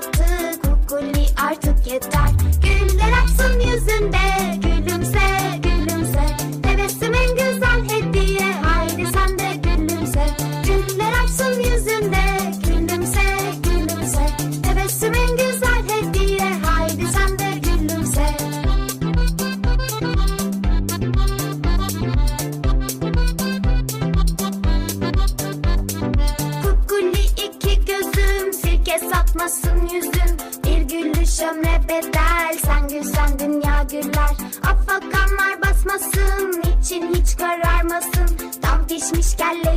tatlı kukuli artık yeter. Güller batmasın yüzün Bir gülüş ömre bedel. Sen gülsen dünya güller Afakanlar basmasın için hiç kararmasın. Tam pişmiş kelle